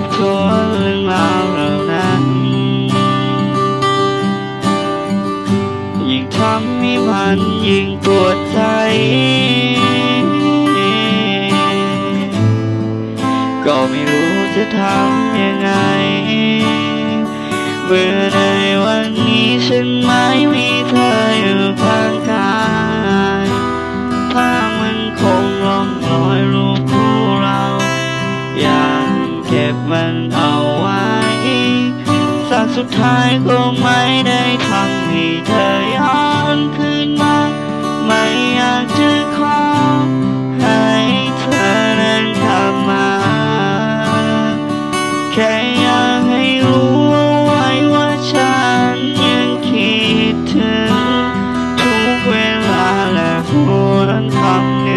บทวนเรื่องราวเหล่านั้น ยิ่งทำให้มันยิ่งปวดใจ ก็ไม่รู้จะทำยังไงเมื่อในวันนี้ฉันไม่มีเธอ สุดท้ายก็ไม่ได้ทำให้เธอย้อนคืนมา ไม่อยากจะขอให้เธอนั้นกลับมา แค่อยากให้